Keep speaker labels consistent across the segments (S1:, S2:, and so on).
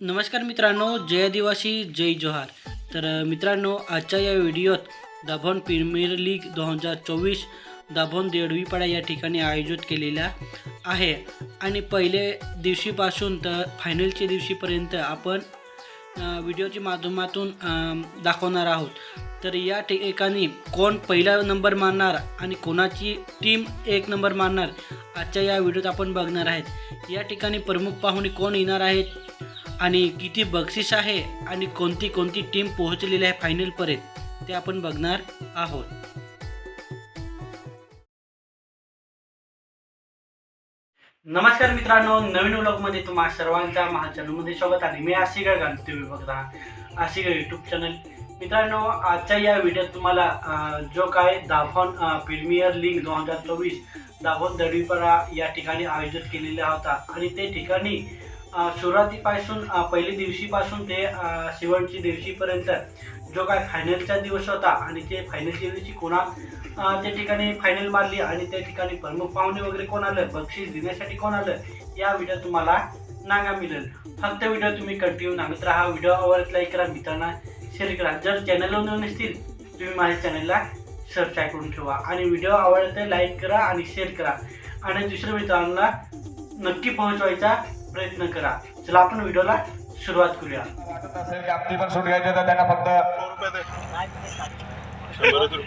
S1: नमस्कार मित्रांनो जय आदिवासी जय जोहार. तर मित्रांनो आजच्या या व्हिडिओत दाभोन प्रीमियर लीग दोन हजार चोवीस दाभोन देडवीपाडा या ठिकाणी आयोजित केलेला आहे. आणि पहिले दिवशीपासून तर फायनलच्या दिवशीपर्यंत आपण व्हिडिओच्या माध्यमातून दाखवणार आहोत. तर या ठिकाणी कोण पहिला नंबर मारणार आणि कोणाची टीम एक नंबर मारणार आजच्या या व्हिडिओत आपण बघणार आहेत. या ठिकाणी प्रमुख पाहुणे कोण येणार आहेत? आणि किती बक्षीस आहे आणि कोणती कोणती टीम पोहोचलेली आहे फायनलपर्यंत ते आपण बघणार आहोत. नमस्कार मित्रांनो नवीन व्लॉगमध्ये तुम्हा सर्वांच्या माझ्या चॅनलमध्ये स्वागत आहे. मी आशिका गांधी तुम्ही बघता आशिका आशिगड यूट्यूब चॅनल मित्रांनो आजच्या या व्हिडिओत तुम्हाला जो काय दाभोन प्रीमियर लीग दोन हजार चोवीस दाभोन दडवीपरा या ठिकाणी आयोजित केलेला होता. आणि ते ठिकाणी सुरुवातीपासून पहिल्या दिवशीपासून ते शेवटची दिवशीपर्यंत जो काय फायनलचा दिवस होता आणि ते फायनलच्या दिवशी कोणा त्या ठिकाणी फायनल मारली आणि त्या ठिकाणी प्रमुख पाहुणे वगैरे कोण आलं बक्षीस देण्यासाठी कोण आलं या व्हिडिओ तुम्हाला नागा मिळेल. फक्त व्हिडिओ तुम्ही कंटिन्यू नागत राहा. व्हिडिओ आवडत लाईक करा. मित्रांना शेअर करा. जर चॅनलवर नवीन नसतील तुम्ही माझ्या चॅनलला सबस्क्राईब करून ठेवा. आणि व्हिडिओ आवडत लाईक करा आणि शेअर करा. आणि दुसऱ्या मित्रांना नक्की पोहोचवायचा प्रयत्न करा. चला आपण व्हिडिओला सुरुवात करूया.
S2: आपली पण सूट घ्यायची तर त्यांना फक्त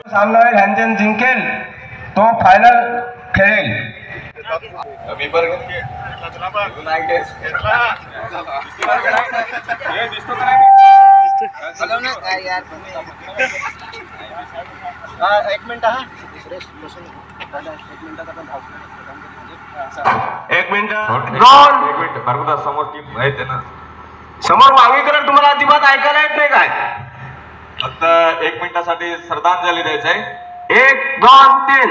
S2: सामना जिंकेल तो फायनल खेळेल. मी पण
S3: एक मिनिट हा. एक
S2: एक मिनिट.
S4: एक मिनिट. समोर टीम माहिती आहे ना.
S2: समोर तुम्हाला अजिबात ऐकायला येत नाही काय?
S4: फक्त एक मिनिटासाठी श्रद्धांजली द्यायचं आहे.
S2: एक दोन तीन.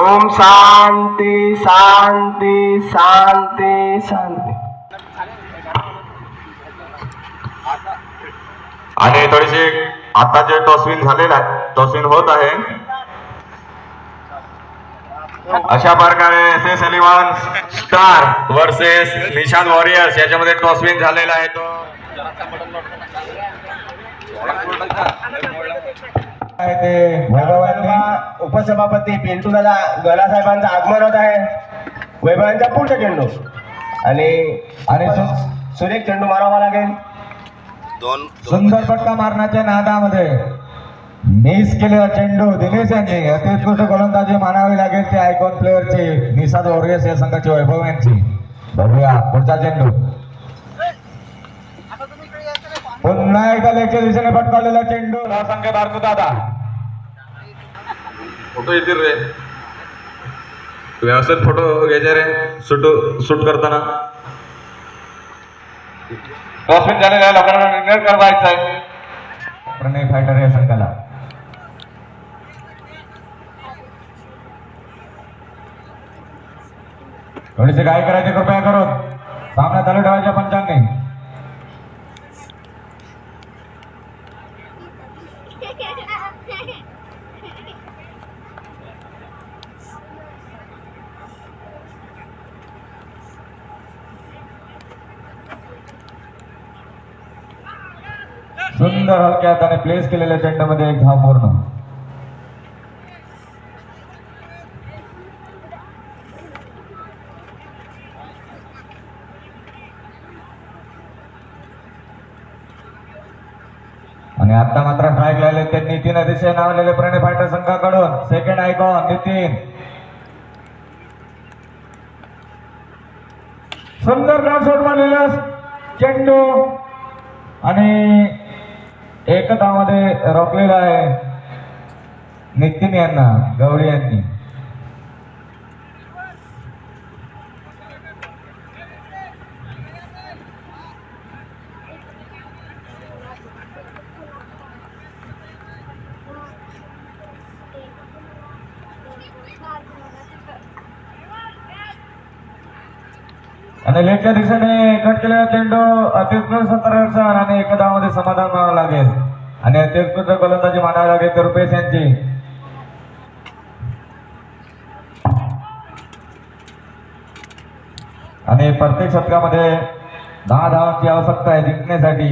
S2: ओम शांती शांती शांती शांती.
S4: आणि थोडीशी आता जे टॉसविन झालेलं आहे टॉसविन होत आहे. अशा प्रकारे S S eleven star versus Nishant warriors याच्यामध्ये टॉसविन झालेला आहे तो.
S2: ते वैभवांनी उपसभापती पिंटू दादा गला साहेबांचं आगमन होत आहे. वैभवांचा पुढचा चेंडू. आणि आणि सु- सुरेख चेंडू मारावा लागेल.
S5: सुंदर फटका मारण्याच्या नादामध्ये मिस केलेला चेंडू दिनेश यांनी. अत्युत्कृष्ट गोलंदाजी मानावी लागेल ते आयकॉन प्लेअरची निसाद वॉरियर्स या संघाची वैभव यांची. बघूया पुढचा चेंडू. पुन्हा एकदा लेगच्या दिशेने पटकावलेला चेंडू. संघ भारत दादा.
S4: फोटो येतील रे. व्यवस्थित फोटो घ्यायचे रे. शूट शूट करताना.
S2: टॉसविन झालेला आहे लोकांना निर्णय करवायचा आहे.
S5: प्रणय फायटर या संघाला. थोडीशी काय करायची कृपया करून. सामना चालू ठेवायच्या पंचांनी सुंदर हलक्या त्याने प्लेस केलेल्या चेंडूमध्ये एक धाव पूर्ण? आणि आता मात्र स्ट्राईक लागले. ते नितीन अतिशय नावलेले प्रणय फायटर संघाकडून. Second icon Nitin. सुंदर ग्राउंड मारलेला चेंडू. आणि एकतामध्ये रोखलेला आहे नितीन यांना गवळी यांनी. आणि लेटच्या दिवसाने नियत केलेला चेंडू अतिरिक्त सतराचा आणि एका धावामध्ये समाधान व्हावं लागेल. आणि अतिरिक्त गोलंदाजी मानावी लागेल रुपेश यांची. आणि प्रत्येक शतकामध्ये दहा धावांची आवश्यकता आहे जिंकण्यासाठी.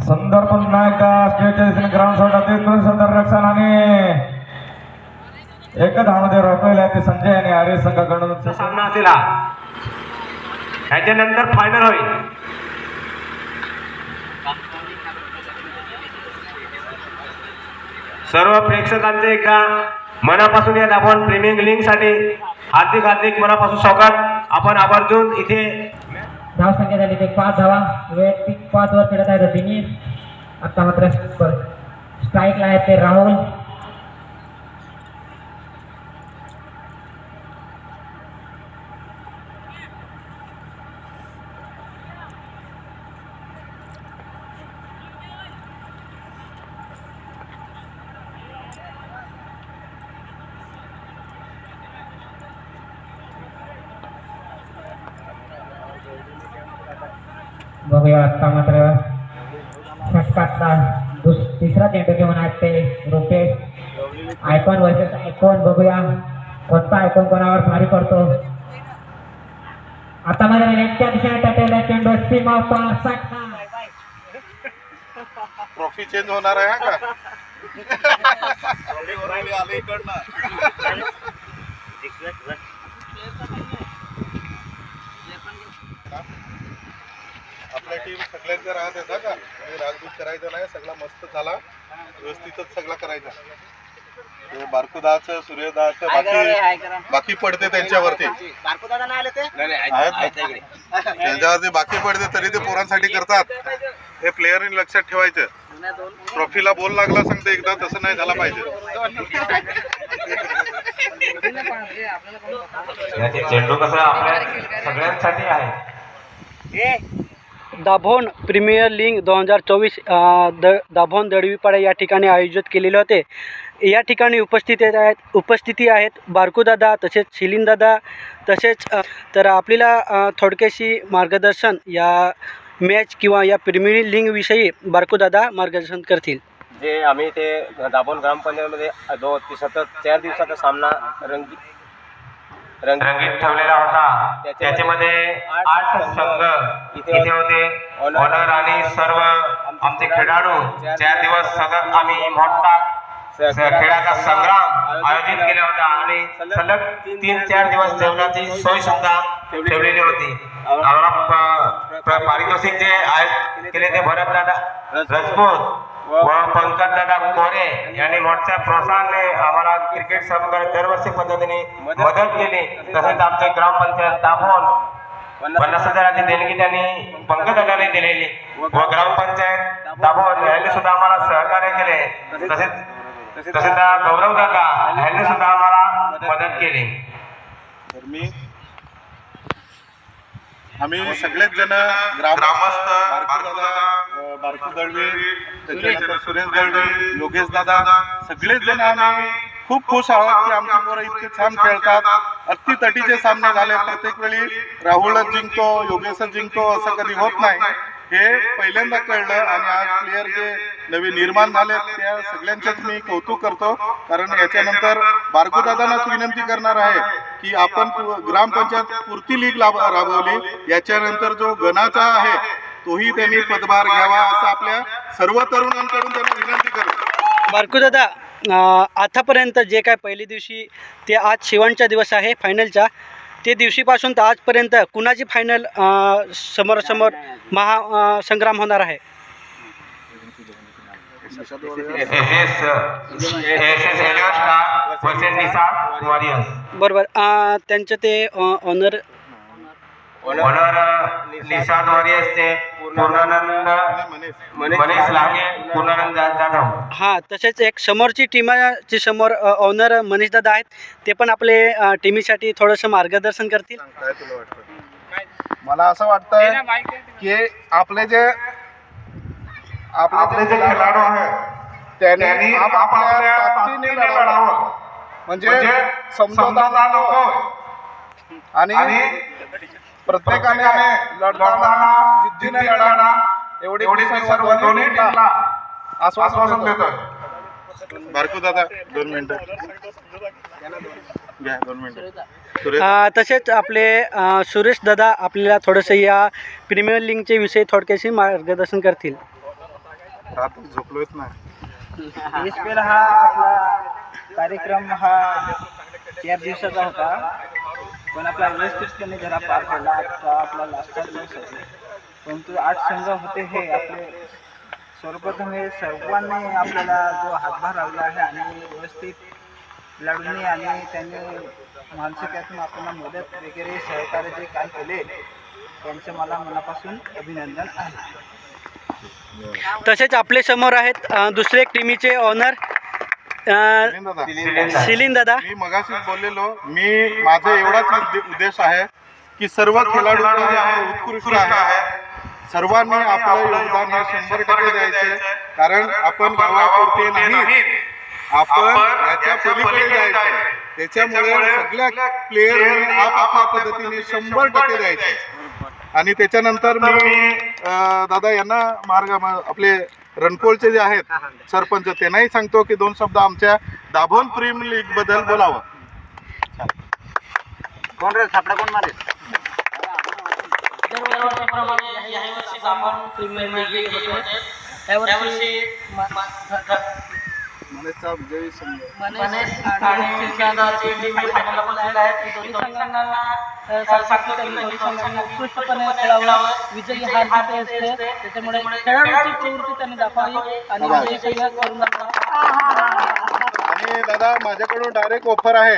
S5: संदर्भ पुन्हा स्टेट ग्राउंड सोडा ते संदर्भ रक्षण आणि एक धावामध्ये रोखलेला आहे ते संजय आणि आर्य संघाकडून
S2: सामना असेल. हा ह्याच्यानंतर फायनल होईल. सर्व प्रेक्षकांचे एकदा मनापासून या आपण प्रीमियम लिंकसाठी हार्दिक हार्दिक मनापासून स्वागत. आपण आवर्जून इथे
S6: धाव संख्या झाली ते पाच धावा. वैयक्तिक पाच वर खेळत आहेत दिनेश आता मात्र स्ट्राईकला आहेत ते राहुल. बघूया आता मात्र षटकातला तिसरा चेंडू घेऊन आहेत ते रुपेश. आयकॉन वर्सेस आयकॉन बघूया. कोणता आयकॉन कोणावर भारी पडतो? आता मात्र नेटच्या दिशेने टाकलेला चेंडू सीमा पार षटकार
S3: ट्रॉफी चेंज होणार आहे का आले इकडनं आपल्या टीम सगळ्यांच्या राहत आहे का? आणि राजदूत करायचं नाही सगळा मस्त झाला. व्यवस्थितच सगळा करायचा. ते बारकुदाचं सूर्यदाचं बाकी बाकी पडते त्यांच्यावरती. आहेत ना? त्यांच्यावरती बाकी पडते तरी ते पोरांसाठी करतात. हे प्लेअरनी लक्षात ठेवायचं. ट्रॉफीला बोल लागला सांगते एकदा तसं नाही झाला पाहिजे.
S4: याचे चेंडू कसं आपल्या सगळ्यांसाठी आहे?
S1: दाभोण प्रीमियर लीग दोन हजार चोवीस द दाभोण दळवीपाडा या ठिकाणी आयोजित केलेले होते. या ठिकाणी उपस्थित आहेत उपस्थिती आहेत बारकूदादा तसेच शिलिंदादा तसेच तर आपल्याला थोडक्याशी मार्गदर्शन या मॅच किंवा या प्रीमियर लीगविषयी बारकूदादा मार्गदर्शन करतील.
S2: जे आम्ही ते दाभोण ग्रामपंचायतमध्ये दो सतत चार दिवसाचा सामना रंगी
S4: रंगीत ठेवलेला होता. त्याच्यामध्ये आठ संघ इथे होते. ऑनर आणि सर्व आमचे खेळाडू. चार दिवस सतत आम्ही मोठा खेळाचा संग्राम आयोजित केला होता. आणि सलग तीन चार दिवस जेवणाची सोय सुद्धा ठेवलेली होती. आम्हाला पारितोषिक जे आयोजित केले ते भरत दादा रजपूत. व पंकज दादा कोरे यांनी मोठ्या प्रोत्साहनाने आम्हाला क्रिकेट संघ दरवर्षी पद्धतीने मदत केली. तसेच आमचे ग्रामपंचायत दाभोण पन्नास हजाराची देणगी त्यांनी पंकज दादाने दिलेली. व ग्रामपंचायत दाभोण यांनी सुद्धा आम्हाला सहकार्य केले. तसेच तसेच गौरव दादा यांनी सुद्धा आम्हाला मदत केली.
S3: तर मी आम्ही सगळेच जण ग्रामस्थ बारकू बारकू दळवे त्याच्यानंतर सुरेश दळवे योगेश दादा सगळेच जण आम्ही खूप खुश आहोत की आमची पोरं इतके छान खेळतात. अति तटीचे सामने झाले प्रत्येक वेळी. राहुलच जिंकतो योगेशच जिंकतो असं कधी होत नाही. हे पहिल्यांदा कळलं आणि आज प्लेयर जे नवीन निर्माण झाले त्या सगळ्यांचंच मी कौतुक करतो. कारण याच्यानंतर बारगोदादांनाच विनंती करणार आहे. की आपण ग्रामपंचायत पुरती लीग राबवली. याच्यानंतर जो गणाचा आहे तोही त्यांनी पदभार घ्यावा असं आपल्या सर्व तरुणांकडून त्यांना विनंती करतो.
S1: बारकूदादा आतापर्यंत जे काय पहिल्या दिवशी ते आज शेवटचा दिवस आहे फायनलचा. ते दिवशीपासून तर आजपर्यंत कुणाची फायनल समोरासमोर महा संग्राम होणार आहे
S4: S S S S eleven star versus Nisar warriors
S1: बरोबर. अ, त्यांचं ते ऑनर
S4: ऑनर निषाद वॉरियर्सचे पूर्णानंद मनीष लागे पूर्णानंद जाधव
S1: हां तसेच एक समोरची टीमाची समोर ऑनर मनीषदादा आहेत. ते पण आपले टीमीसाठी थोडंसं मार्गदर्शन करतील.
S3: मला असं वाटतं की आपले जे आपले जे खेळाडू आहेत त्यांनी आपापल्या ताकदीने लढावं. म्हणजे नको आणि प्रत्येकाने लढताना जिद्दीने लढा. एवढी सर्व दोन्ही टीमला आश्वासन देतोय.
S1: तसेच आपले सुरेश दादा आपल्याला थोडंसं या प्रीमियर लिंगचे विषयी थोडक्याशी मार्गदर्शन करतील.
S3: रात्र झोपलोच नाही
S7: एसपीएल हा आपला कार्यक्रम हा चार दिवसाचा होता. पण आपला व्यवस्थितपणे जरा पार पडला. आता आपला लास्टचा दिवस आहे. परंतु आठ संघ होते हे आपले सर्वप्रथम हे सर्वांनी आपल्याला जो हातभार लावला आहे आणि व्यवस्थित लढून आणि त्यांनी मानसिकातून आपल्याला मदत वगैरे सहकार्य जे काय केले त्यांचं मला मनापासून अभिनंदन आहे.
S1: तसेच आपले समोर आहेत दुसरे टीमीचे ऑनर शिलीन दादा.
S3: मी मगाशीच बोललेलो मी माझा एवढाच उद्दे- उद्देश आहे की सर्व खेळाडू जे आहे उत्कृष्ट आहे. सर्वांनी आपलं योगदान हे शंभर टक्के द्यायचे. कारण आपण गावापुरते नाही आपण याच्या पलीकडे जायचं त्याच्यामुळे सगळ्या प्लेयरने आपापल्या पद्धतीने शंभर टक्के द्यायचे. आणि त्याच्यानंतर मी दादा यांना मार्ग म- आपले रणकोळचे जे आहेत सरपंच त्यांनाही सांगतो की दोन शब्द आमच्या दाभोण प्रीमियर लीगबद्दल बोलावं.
S7: कोण रे? सापडा कोण मारे
S8: उत्कृष्टपणे खेळावं. विजयी हार जिते असते त्याच्यामुळे खेळाडूची प्रवृत्ती त्यांनी दाखवावी आणि विजयी करून दाखवा
S3: आणि दादा माझ्याकडून डायरेक्ट ऑफर आहे.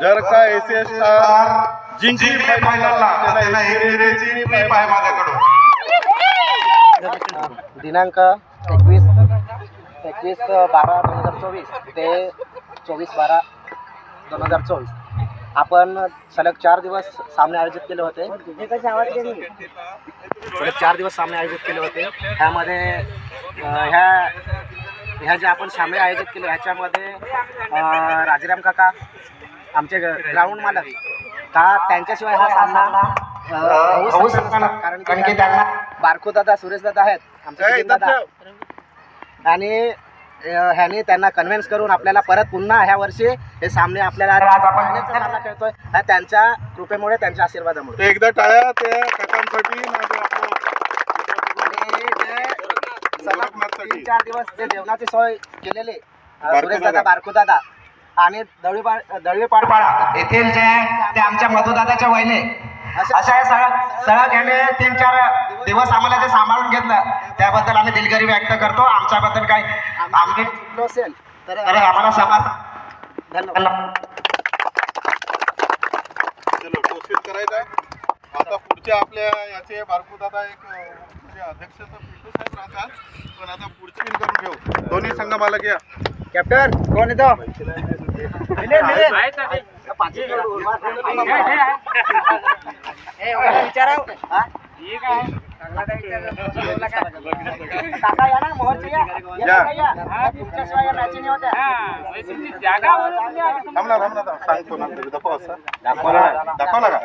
S3: जर का एस एस स्टार जिंकली फायनलला त्यांना एकेरीची पाय माझ्याकडून.
S7: दिनांक एकवीस बारा दोन हजार चोवीस ते चोवीस बारा दोन हजार चोवीस. आपण सलग चार दिवस सामने आयोजित केले होते. सलग चार दिवस सामने आयोजित केले होते. ह्यामध्ये ह्या ह्या ज्या आपण सामने आयोजित केले ह्याच्यामध्ये राजाराम काका आमचे ग्राउंड मालक का त्यांच्याशिवाय हा सामना. कारण की त्यांना बारको दादा सुरेश दादा आहेत. आमचे
S3: ए,
S7: सुनील दादा आणि ह्याने त्यांना कन्व्हिन्स करून आपल्याला परत पुन्हा ह्या वर्षी हे सामने आपल्याला आज आपण फायनलचा सामना खेळतोय. हा त्यांच्या कृपेमुळे त्यांच्या आशीर्वादामुळे.
S3: एकदा टाळ्या त्या काकांसाठी.
S7: तीन चार दिवस जे जेवणाची सोय केलेली. सुरेश दादा
S3: दादा.
S7: बारकू दादा आणि दळवी दळवी पाडपाडा
S4: येथील जे ते आमच्या मधुदादाच्या वयने अशा हे सगळं सगळं घेणे तीन चार दिवस आम्हाला जे सांभाळून घेतलं त्याबद्दल आम्ही दिलगिरी व्यक्त करतो. आमच्याबद्दल काही आम्ही
S7: असेल तर
S4: तर आम्हाला समाज
S7: धन्यवाद.
S3: करायचं आहे आता पुढच्या आपल्या याचे बारकू दादा एक म्हणजे अध्यक्ष तर पिंटू साहेब राहतात पण आता पुढची बिन करून घेऊ दोन्ही संघ मालक या
S7: कॅप्टन कोण येतो? मिलिंद, मिलिंद. पाचवी खेळाडू. ए, एवढा विचाराव. हा? काका या ना मोहनचे या. या,
S3: या.
S7: काका या. या, तुमच्याशिवाय या match नाही होत्या.
S3: थांब ना थांब ना थांब. सांगतो ना दाखव असं दाखवला दाखवला का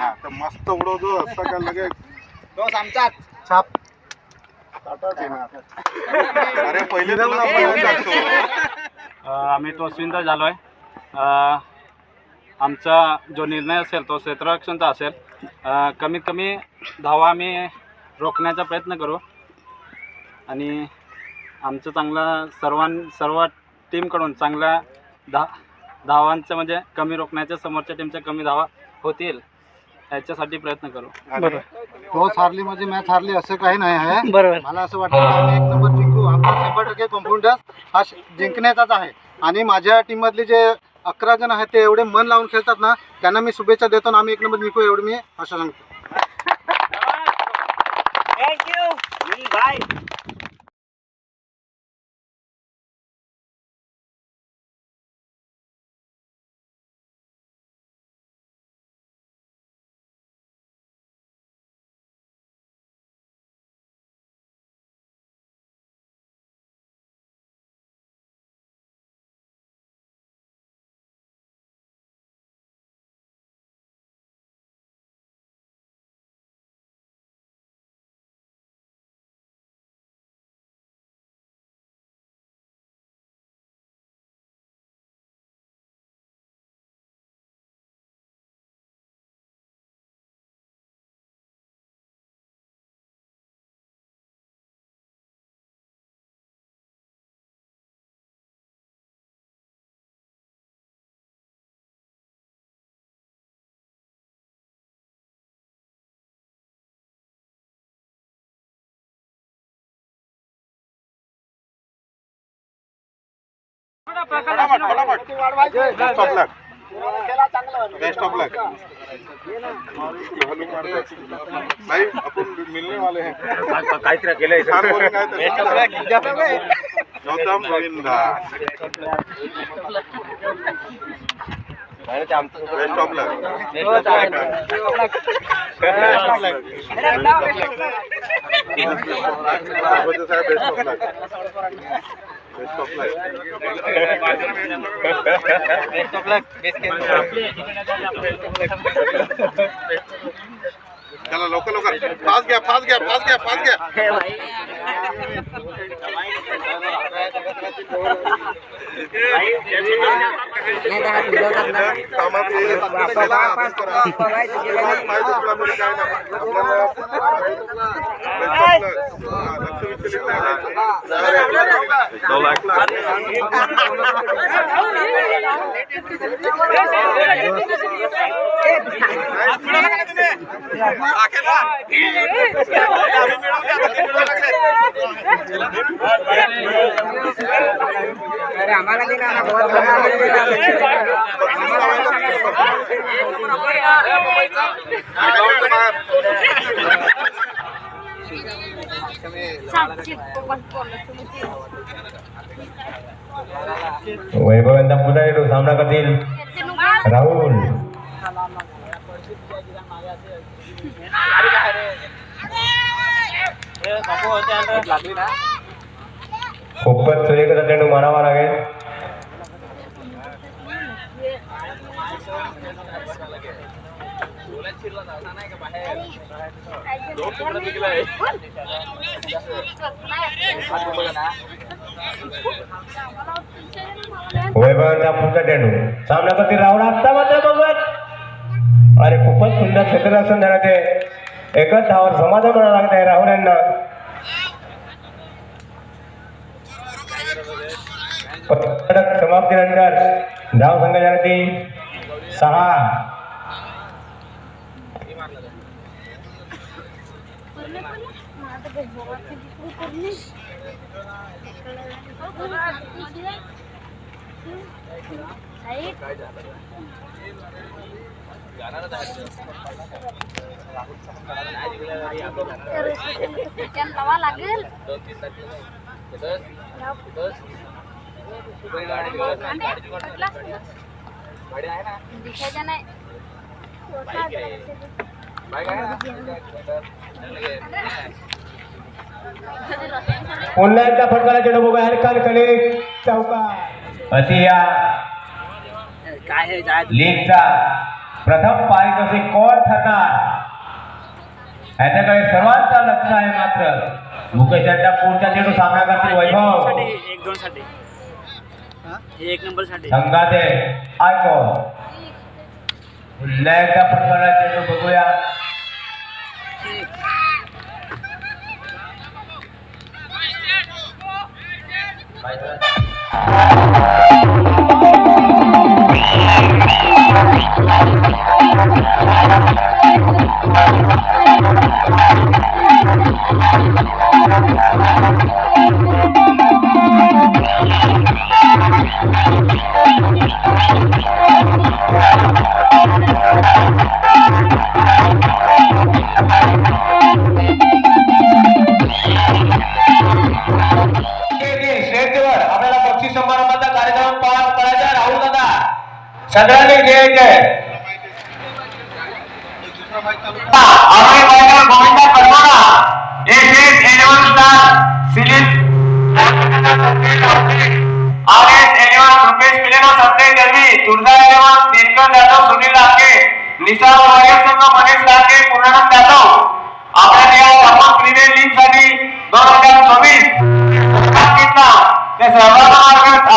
S3: हा तर मस्त उडवतो असं का लगे
S7: आमचाच.
S3: छाप अरे पहिले तुला टाकतो
S9: आम्ही तो स्विंदर झालो आहे आमचा जो निर्णय असेल तो क्षेत्ररक्षणचा असेल कमीत कमी धावा आम्ही रोखण्याचा प्रयत्न करू. आणि आमचं चांगलं सर्वां सर्व टीमकडून चांगल्या धा धावांचं म्हणजे कमी रोखण्याच्या समोरच्या टीमच्या कमी धावा होतील याच्यासाठी प्रयत्न करू.
S3: बरोबर. टॉस हारली म्हणजे मॅच हारली असं काही नाही आहे.
S1: बरोबर.
S3: मला असं वाटतं की आम्ही एक नंबर जिंकू. आमचा शंभर टक्के कॉन्फिडन्स हा श- जिंकण्याचाच आहे. आणि माझ्या टीममधले जे अकरा जण आहेत ते एवढे मन लावून खेळतात ना त्यांना मी शुभेच्छा देतो ना आम्ही एक नंबर निघू एवढं मी असं सांगतो thank you bye best of luck best of luck भाई अपन मिलने वाले हैं.
S4: काहीतरी केलंय.
S3: Gautam Govinda. Best of luck best of luck best of luck चला लवकर लवकर फास्ट घ्या फास्ट घ्या फास्ट घ्या फास्ट घ्या कामात ये. त्याला अभ्यास करा. तुम्हाला माहिती आहे तुला काय नाही. आपल्याला best of luck. हा, लक्ष विचलित नाही
S2: वैभव यांचा पुन्हा येतो सामना करतील राहुल खूपच सुरेखाचा चेंडू मारावा लागेल. वैभवांचा पुढचा चेंडू सामना राहुल आत्ता मात्र बघत अरे खूपच सुंदर क्षेत्ररक्षण झालं ते. एकच धावर समाधान म्हणावं लागत आहे राहुल यांना. समाप्तीनंतर धाव संघाच्या ती सहा
S10: लागेल दिसायच्या नाही
S2: पुन्हा एकदा फटकाला चेंडू बघूया हरकान कले चौका अति या लीगचा. प्रथम पारितोषिक कोण ठरणार? ह्याच्याकडे सर्वांचा लक्ष आहे मात्र. मुकेश यांच्या पुढच्या चेंडू सामना करतील वैभव.
S8: एक दोन साठी एक नंबरसाठी
S2: संघाचे ऐको पुन्हा एकदा फटकाला चेंडू बघूया. स्टेजवर सगळ्यांनी घ्यायचे
S4: आम्ही गोविंदा करमाळा एक एक एलेवन स्टार सिलीप आर एस एलेवन रुपेश मिलेनो संजय दळवी एलेवन दिनकर जाधव सुनील लाके संघ मनीष लाके पूर्णानंद जाधव या प्रीमियर लीगसाठी दोन हजार चोवीस. सहभागामार्फत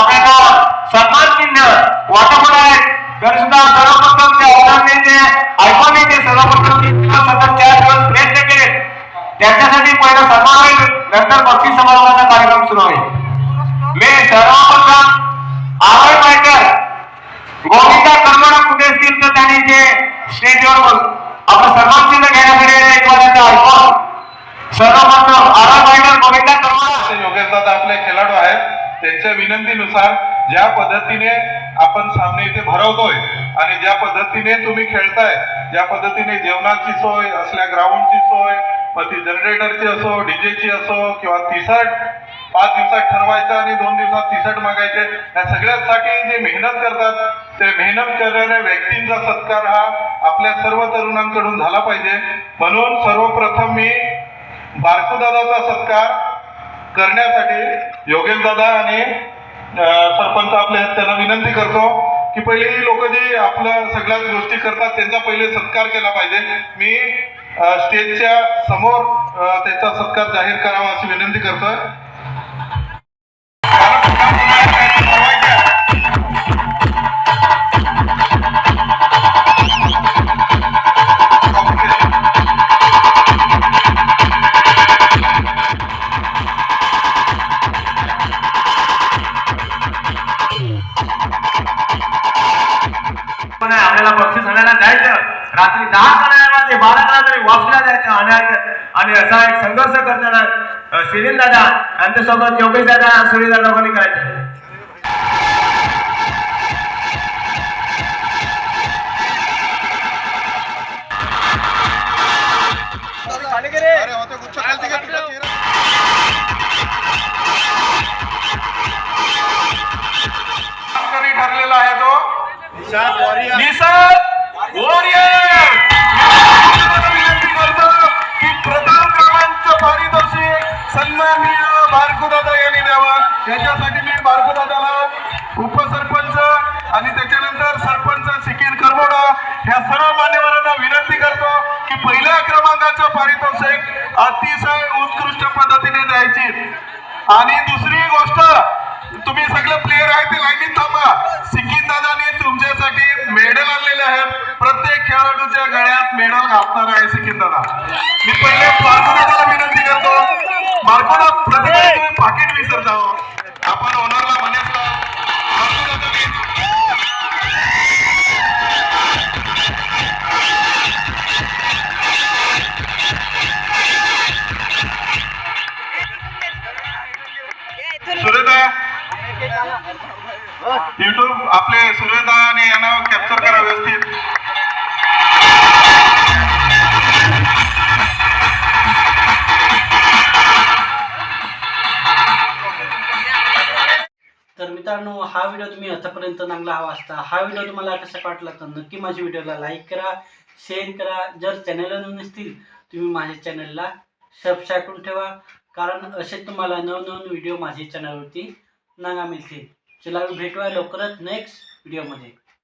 S4: सन्मान चिन्ह वाटप होणार आहेत तर सुद्धा सर्वप्रथम त्या अवधानाचे ऐकून ते सर्वप्रथम तीन चार दिवस प्रयत्न केले त्यांच्यासाठी पहिला सन्मान होईल नंतर बक्षीस समारंभाचा कार्यक्रम सुरू होईल मी सर्वप्रथम आवड पायकर गोविंदा कर्मण कुठे असतील तर त्यांनी जे स्टेजवर आपलं सन्मान चिन्ह घेण्यासाठी एक वाजायचं ऐकून. सर्वप्रथम आवड पायकर गोविंदा कर्मण.
S3: योगेश दादा आपले खेळाडू आहेत. त्यांच्या विनंतीनुसार ज्या पद्धतीने आपण सामने इथे भरवतोय आणि ज्या पद्धतीने तुम्ही खेळताय ज्या पद्धतीने जेवणाची सोय असल्या ग्राउंडची सोय मग ती जनरेटरची असो डीजेची असो किंवा तिसट पाच दिवसात ठरवायचं आणि दोन दिवसात तिसट मागायचे या सगळ्यासाठी जे मेहनत करतात ते मेहनत करणाऱ्या व्यक्तींचा सत्कार हा आपल्या सर्व तरुणांकडून झाला पाहिजे. म्हणून सर्वप्रथम मी बारकूदादाचा सत्कार करण्यासाठी योगेश दादा आणि सरपंच आपले आहेत त्यांना विनंती करतो की पहिले ही लोक जे आपल्या सगळ्याच गोष्टी करतात त्यांचा पहिले सत्कार केला पाहिजे. मी स्टेजच्या समोर त्याचा त्यांचा सत्कार जाहीर करावा अशी विनंती करतोय.
S4: रात्री दहा करायला बारा तरी वाचल्या जायचं आणायचं. आणि असा एक संघर्ष करताना श्रीन दादा यांच्यासोबत योगेश दादा सुनील दादा करायचं?
S3: अतिशय उत्कृष्ट पद्धतीने द्यायची. आणि दुसरी गोष्ट तुम्ही सगळे प्लेयर आहेत ते लाईनीत थांबा. सिक्कीम दादाने तुमच्यासाठी मेडल आणलेले आहेत. प्रत्येक खेळाडूच्या गळ्यात मेडल घालणार आहे सिक्कीम दादा. मी पहिले विनंती करतो. मार्कोदा प्रत्येक पाकिट विसरता.
S1: आतापर्यंत चांगला हवा असता. हा व्हिडिओ तुम्हाला कसा वाटला तर नक्की माझ्या व्हिडिओला लाईक करा शेअर करा. जर चॅनलला नसतील तुम्ही माझ्या चॅनलला सबस्क्राईब करून ठेवा. कारण असे तुम्हाला नवनवीन व्हिडिओ माझ्या चॅनलवरती नागा मिळतील. चला भेटूया लवकरच नेक्स्ट व्हिडिओमध्ये